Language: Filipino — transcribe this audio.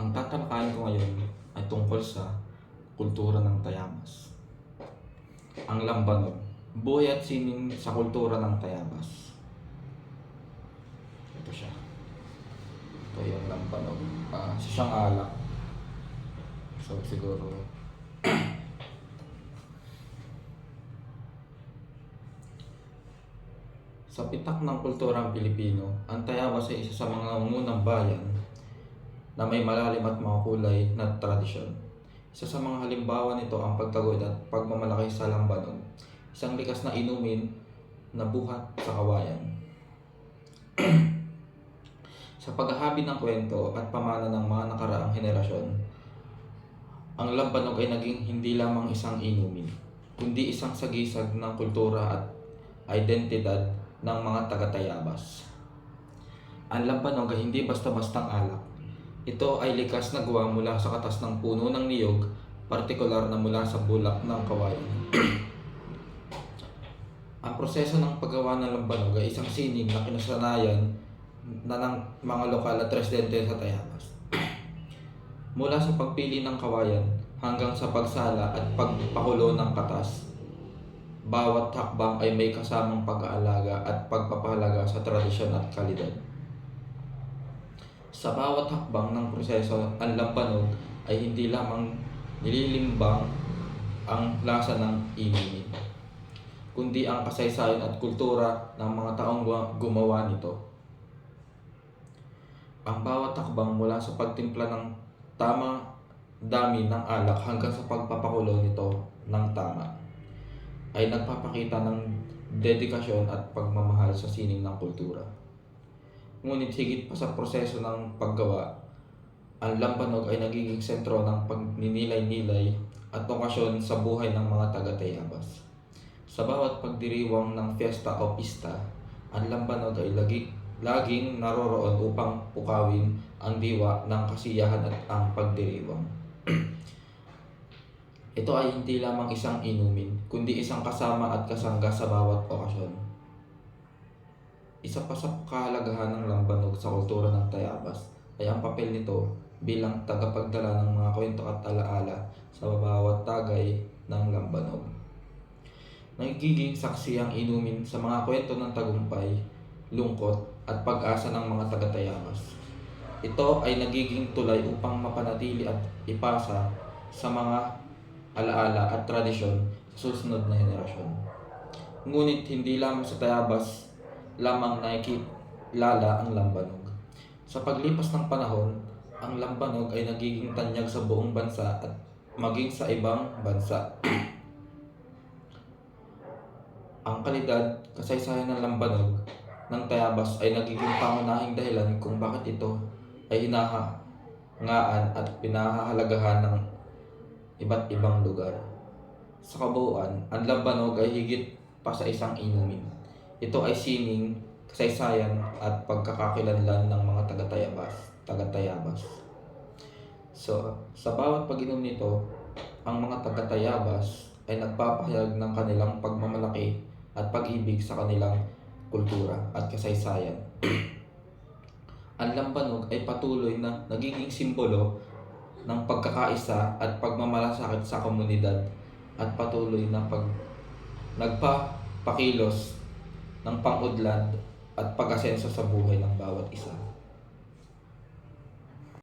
Ang tatalakayin ko ngayon ay tungkol sa kultura ng Tayabas. Ang lambanog, buhay at sining sa kultura ng Tayabas. Ito siya. Ito yung lambanog. Ah, isa siyang alak. So siguro Sa pitak ng kulturang Pilipino, ang Tayabas ay isa sa mga unang bayan na may malalim at makulay na tradisyon. Isa sa mga halimbawa nito ang pagtagod at pagmamalaki sa lambanog, isang likas na inumin na buhat sa kawayan. sa paghahabi ng kwento at pamana ng mga nakaraang henerasyon, ang lambanog ay naging hindi lamang isang inumin, kundi isang sagisag ng kultura at identidad ng mga taga-Tayabas. Ang lambanog ay hindi basta-bastang alak. Ito ay likas na gawa mula sa katas ng puno ng niyog, partikular na mula sa bulak ng kawayan. Ang proseso ng paggawa ng lambanog ay isang sining na kinasanayan na ng mga lokal at residente sa Tayabas. Mula sa pagpili ng kawayan hanggang sa pagsala at pagpakulo ng katas, bawat hakbang ay may kasamang pag-aalaga at pagpapahalaga sa tradisyon at kalidad. Sa bawat hakbang ng proseso, ang lambanog ay hindi lamang nililimbang ang lasa ng inumin, kundi ang kasaysayan at kultura ng mga taong gumawa nito. Ang bawat hakbang mula sa pagtimpla ng tama dami ng alak hanggang sa pagpapakulo nito ng tama ay nagpapakita ng dedikasyon at pagmamahal sa sining ng kultura. Ngunit higit pa sa proseso ng paggawa, ang lambanog ay nagiging sentro ng pagninilay-nilay at okasyon sa buhay ng mga taga-Tayabas. Sa bawat pagdiriwang ng fiesta o pista, ang lambanog ay lagi, laging naroroon upang pukawin ang diwa ng kasiyahan at ang pagdiriwang. Ito ay hindi lamang isang inumin, kundi isang kasama at kasangga sa bawat okasyon. Isa pa sa kahalagahan ng lambanog sa kultura ng Tayabas ay ang papel nito bilang tagapagdala ng mga kwento at alaala sa bawat tagay ng lambanog. Nagiging saksi ang inumin sa mga kwento ng tagumpay, lungkot at pag-asa ng mga taga-Tayabas. Ito ay nagiging tulay upang mapanatili at ipasa sa mga alaala at tradisyon sa susunod na henerasyon. Ngunit hindi lamang sa Tayabas lamang nakikilala ang lambanog. Sa paglipas ng panahon, ang lambanog ay nagiging tanyag sa buong bansa at maging sa ibang bansa. ang kalidad, kasaysayan ng lambanog ng Tayabas ay nagiging pangunahing dahilan kung bakit ito ay hinahangaan at pinahahalagahan ng iba't ibang lugar. Sa kabuuan, ang lambanog ay higit pa sa isang inumin. Ito ay sining, kasaysayan at pagkakakilanlan ng mga taga-Tayabas, taga-Tayabas. So, sa bawat pag-inom nito, ang mga taga-Tayabas ay nagpapahayag ng kanilang pagmamalaki at pag-ibig sa kanilang kultura at kasaysayan. ang lambanog ay patuloy na nagiging simbolo ng pagkakaisa at pagmamalasakit sa komunidad at patuloy na pag nagpapakilos ng pangudlad at pag-asenso sa buhay ng bawat isa.